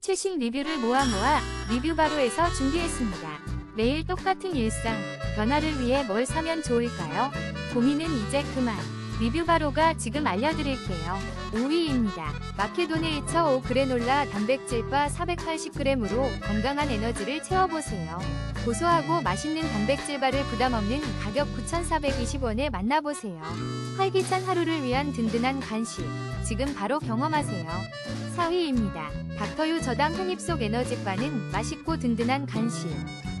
최신 리뷰를 모아 모아 리뷰바로에서 준비했습니다. 매일 똑같은 일상, 변화를 위해 뭘 사면 좋을까요? 고민은 이제 그만. 리뷰 바로가 지금 알려드릴게요. 5위입니다. 마케도네이처 오 그래놀라 단백질바 480g으로 건강한 에너지를 채워보세요. 고소하고 맛있는 단백질바를 부담없는 가격 9,420원에 만나보세요. 활기찬 하루를 위한 든든한 간식. 지금 바로 경험하세요. 4위입니다. 닥터유 저당 한입 속 에너지바는 맛있고 든든한 간식.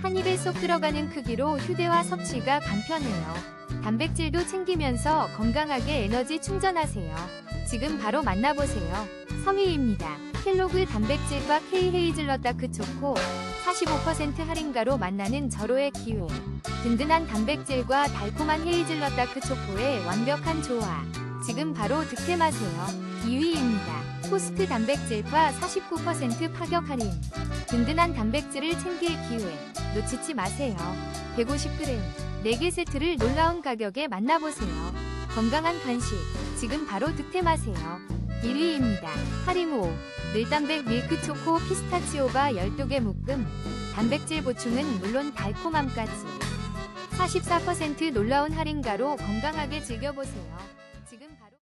한 입에 쏙 들어가는 크기로 휴대와 섭취가 간편해요. 단백질도 챙기면서 건강하게 에너지 충전하세요. 지금 바로 만나보세요. 3위입니다. 켈로그 단백질과 K 헤이즐넛 다크 초코 45% 할인가로 만나는 절호의 기회. 든든한 단백질과 달콤한 헤이즐넛 다크 초코의 완벽한 조화. 지금 바로 득템하세요. 2위입니다. 포스트 단백질과 49% 파격 할인. 든든한 단백질을 챙길 기회. 놓치지 마세요. 150g 4개 세트를 놀라운 가격에 만나보세요. 건강한 간식. 지금 바로 득템하세요. 1위입니다. 하리모 늘단백 밀크 초코 피스타치오바 12개 묶음. 단백질 보충은 물론 달콤함까지. 44% 놀라운 할인가로 건강하게 즐겨보세요. 지금 바로